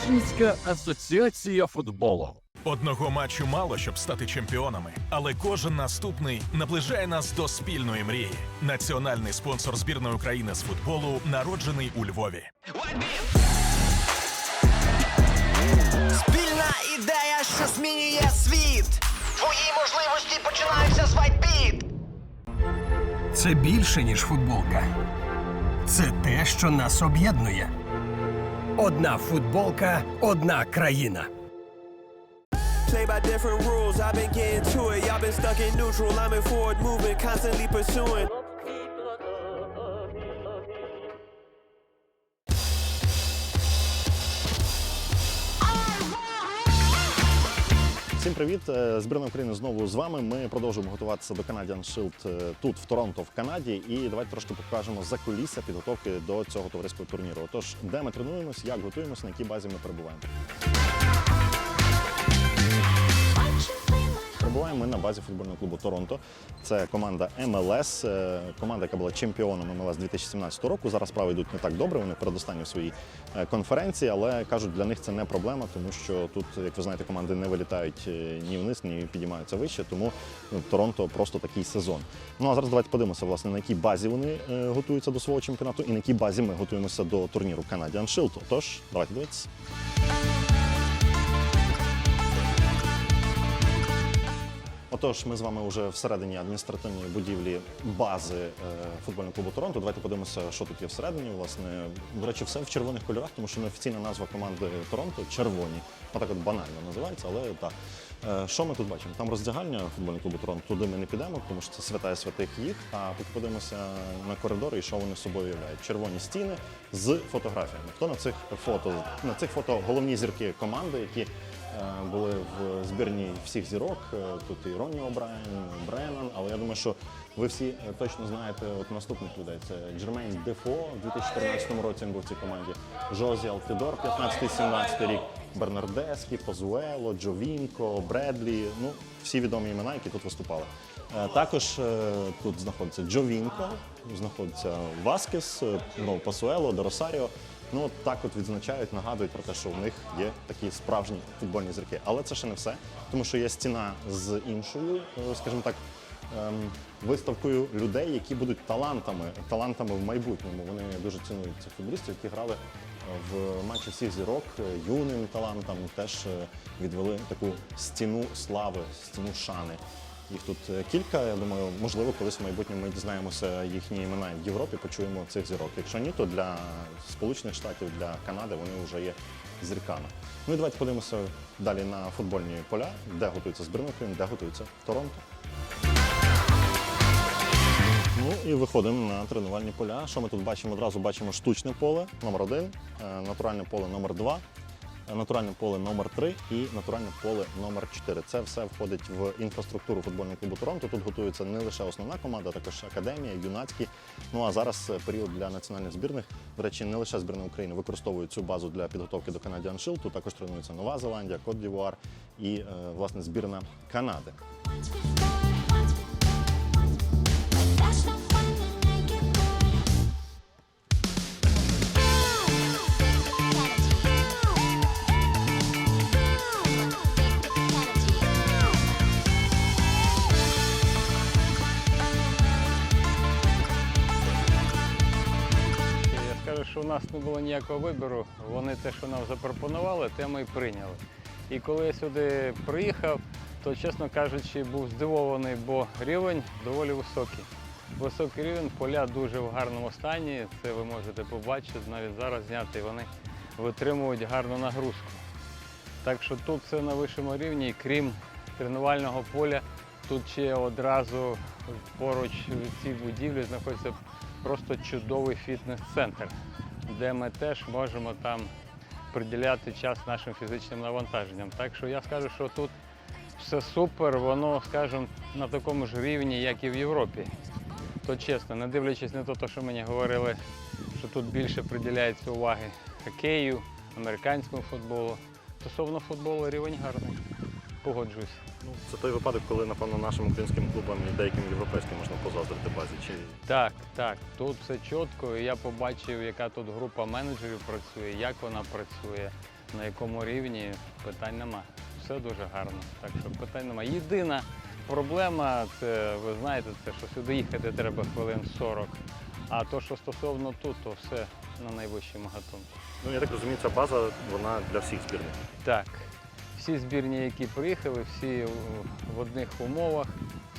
Річинська асоціація футболу. Одного матчу мало, щоб стати чемпіонами, але кожен наступний наближає нас до спільної мрії. Національний спонсор збірної України з футболу народжений у Львові. Спільна ідея, що змінює світ. Твої можливості починаються з вайтбіт. Це більше, ніж футболка. Це те, що нас об'єднує. Одна футболка, одна країна. Play by different rules, I've been getting to it. Y'all been stuck in neutral, I'm in forward movement, constantly pursuing. Привіт! Е, Збірна України знову з вами. Ми продовжуємо готуватися до Canadian Shield е, тут, в Торонто, в Канаді. І давайте трошки покажемо за кулісся підготовки до цього товариського турніру. Отож, де ми тренуємось, як готуємося, на якій базі ми перебуваємо. Перебуваємо ми на базі футбольного клубу Торонто. Це команда МЛС, е, команда, яка була чемпіоном МЛС 2017 року. Зараз справи йдуть не так добре. Вони передостанні в своїй е, конференції, але кажуть, для них це не проблема, тому що тут, як ви знаєте, команди не вилітають е, ні вниз, ні підіймаються вище. Тому ну, Торонто просто такий сезон. Ну а зараз давайте подивимося, власне, на якій базі вони готуються до свого чемпіонату і на якій базі ми готуємося до турніру Canadian Shield. Тож, давайте дивитися. Отож, ми з вами вже всередині адміністративної будівлі бази е, футбольного клубу Торонто. Давайте подивимося, що тут є всередині. Власне, до речі, все в червоних кольорах, тому що неофіційна назва команди Торонто червоні. Отак от банально називається, але так. Е, Що ми тут бачимо? Там роздягальня футбольного клубу Торонто. Туди ми не підемо, тому що це свята святих їх. А подивимося на коридори і що вони собою являють. Червоні стіни з фотографіями. Хто на цих фото? На цих фото головні зірки команди, які були в збірні всіх зірок. Е, Тут і Ронні О'Брайен, Бреннан. Але я думаю, що ви всі е, точно знаєте от наступних людей. Це Джермейн Дефо в 2014 році він був в цій команді. Жозі Алтидор, 15-17 рік. Бернардескі, Позуело, Джовінко, Бредлі. Ну, всі відомі імена, які тут виступали. Е, Також е, тут знаходиться Джовінко, знаходиться Васкес, е, ну, Пасуело, Доросаріо. Ну, от так от відзначають, нагадують про те, що в них є такі справжні футбольні зірки. Але це ще не все, тому що є стіна з іншою, е, скажімо так, ем, виставкою людей, які будуть талантами, талантами в майбутньому. Вони дуже цінують цих футболістів, які грали е, в матчі всіх зірок, е, юним талантам теж відвели таку стіну слави, стіну шани. Їх тут е, кілька. Я думаю, можливо, колись в майбутньому ми дізнаємося їхні імена в Європі, почуємо цих зірок. Якщо ні, то для Сполучених Штатів, для Канади вони вже є зірками. Ну і давайте подивимося далі на футбольні поля, де готується збірна де готується Торонто. Ну і виходимо на тренувальні поля. Що ми тут бачимо? Одразу бачимо штучне поле номер один, е, натуральне поле номер два, натуральне поле номер 3 і натуральне поле номер 4 Це все входить в інфраструктуру футбольного клубу Торонто. Тут готується не лише основна команда, а також академія, юнацькі. Ну а зараз е, період для національних збірних. До речі, не лише збірна України використовує цю базу для підготовки до Canadian Shield. Також тренується Нова Зеландія, Кот Дівуар і е, власне збірна Канади. Нас не було ніякого вибору. Вони те, що нам запропонували, те ми і прийняли. І коли я сюди приїхав, то, чесно кажучи, був здивований, бо рівень доволі високий. Високий рівень, поля дуже в гарному стані. Це ви можете побачити, навіть зараз зняти, вони витримують гарну нагрузку. Так що тут все на вищому рівні, і крім тренувального поля, тут ще одразу поруч в цій будівлі знаходиться просто чудовий фітнес-центр, де ми теж можемо там приділяти час нашим фізичним навантаженням. Так що я скажу, що тут все супер, воно, скажімо, на такому ж рівні, як і в Європі. То чесно, не дивлячись на те, що мені говорили, що тут більше приділяється уваги хокею, американському футболу. Стосовно футболу рівень гарний. Погоджуюсь. Ну, це той випадок, коли, напевно, нашим українським клубам і деяким європейським можна позаздрити базі. Чи Так, так, тут все чітко. Я побачив, яка тут група менеджерів працює, як вона працює. на якому рівні питань нема. Все дуже гарно. Так що питань нема. Єдина проблема, це ви знаєте, це що сюди їхати треба хвилин 40. А то, що стосовно тут, то все на найвищому гатунку. Ну я так розумію, ця база вона для всіх збірних. Так, всі збірні, які приїхали, всі в- одних умовах,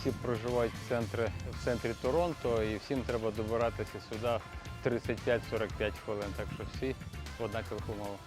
всі проживають в центрі, в центрі Торонто і всім треба добиратися сюди в 35-45 хвилин. Так що всі в однакових умовах.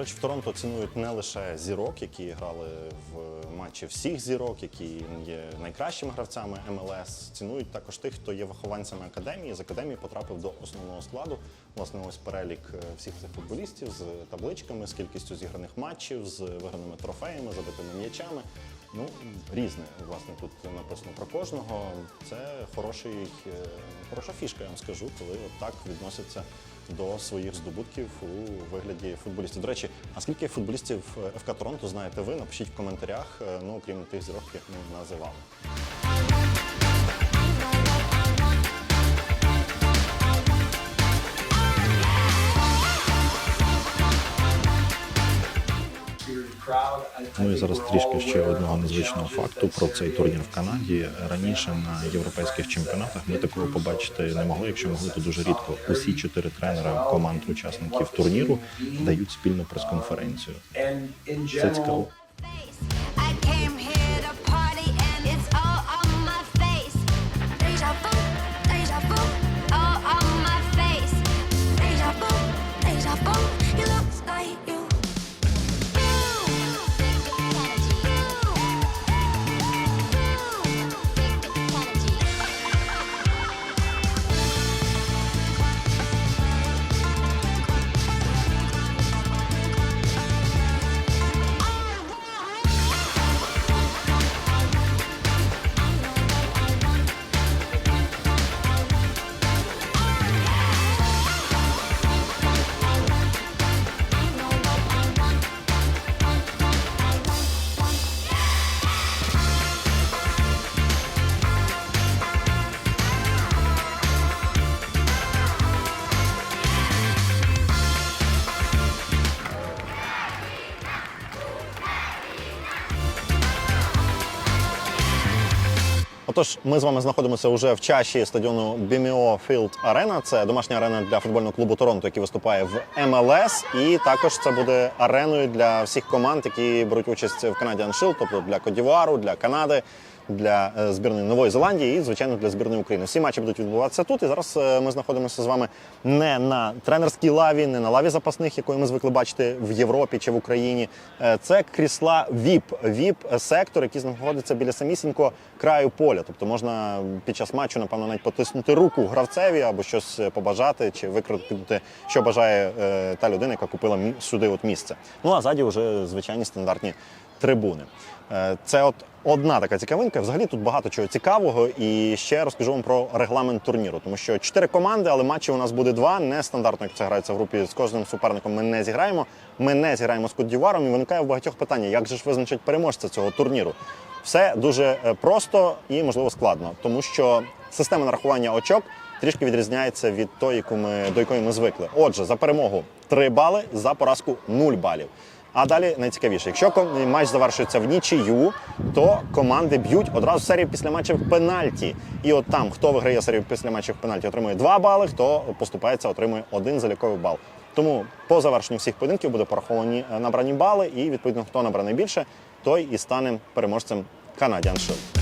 Речі, в Торонто цінують не лише зірок, які грали в матчі всіх зірок, які є найкращими гравцями МЛС. Цінують також тих, хто є вихованцями академії. З академії потрапив до основного складу. Власне, ось перелік е, всіх цих футболістів з табличками, з кількістю зіграних матчів, з виграними трофеями, забитими м'ячами. Ну, різне, власне, тут написано про кожного. Це хороший, е, хороша фішка, я вам скажу, коли так відносяться до своїх здобутків у вигляді футболістів. До речі, а скільки футболістів е, ФК Торонто знаєте ви? Напишіть в коментарях, е, ну окрім тих зірок, яких ми називали. Ну і зараз трішки ще одного незвичного факту про цей турнір в Канаді. Раніше на європейських чемпіонатах ми такого побачити не могли, якщо могли, то дуже рідко. Усі чотири тренера команд учасників турніру дають спільну прес-конференцію. Це цікаво. Отож, ми з вами знаходимося вже в чаші стадіону BMO Field Arena. Це домашня арена для футбольного клубу Торонто, який виступає в МЛС. І також це буде ареною для всіх команд, які беруть участь в Canadian Shield, тобто для Кодівуару, для Канади. Для е, збірної Нової Зеландії і, звичайно, для збірної України. Всі матчі будуть відбуватися тут. І зараз е, ми знаходимося з вами не на тренерській лаві, не на лаві запасних, якої ми звикли бачити в Європі чи в Україні. Е, Це крісла ВІП, ВІП-сектор, який знаходиться біля самісінького краю поля. Тобто можна під час матчу, напевно, навіть потиснути руку гравцеві або щось побажати, чи викрикнути, що бажає та людина, яка купила сюди от місце. Ну а ззаді вже звичайні стандартні трибуни. Це от одна така цікавинка. Взагалі тут багато чого цікавого. І ще розкажу вам про регламент турніру, тому що чотири команди, але матчів у нас буде два. Не стандартно, як це грається в групі з кожним суперником. Ми не зіграємо. Ми не зіграємо з Кодіваром. І виникає в багатьох питання, як же ж визначить переможця цього турніру. Все дуже е, просто і можливо складно, тому що система нарахування очок трішки відрізняється від тої, яку ми до якої ми звикли. Отже, за перемогу 3 бали, за поразку 0 балів. А далі найцікавіше, якщо матч завершується в нічию, то команди б'ють одразу серію після матчів пенальті. І от там, хто виграє серію після матчів пенальті, отримує 2 бали, хто поступається, отримує один заліковий бал. Тому по завершенню всіх поєдинків буде пораховані е, набрані бали, і відповідно хто набрав найбільше, той і стане переможцем Canadian Shield.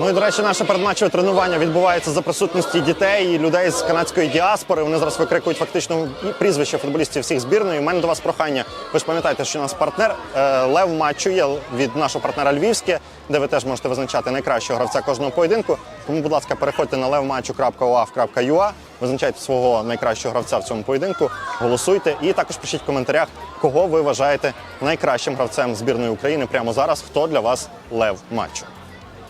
Ну і до речі, наше передматчеве тренування відбувається за присутності дітей і людей з канадської діаспори. Вони зараз викрикують фактично прізвища футболістів всіх збірної. У мене до вас прохання. Ви ж пам'ятаєте, що у нас партнер е, лев матчу є від нашого партнера Львівське, де ви теж можете визначати найкращого гравця кожного поєдинку. Тому, будь ласка, переходьте на levmatchu.uaf.ua, визначайте свого найкращого гравця в цьому поєдинку, голосуйте і також пишіть в коментарях, кого ви вважаєте найкращим гравцем збірної України прямо зараз. Хто для вас лев матчу?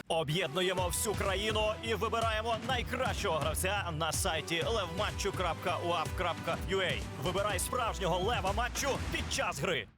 Об'єднуємо всю країну і вибираємо найкращого гравця на сайті levmatchu.uav.ua. Вибирай справжнього лева матчу під час гри.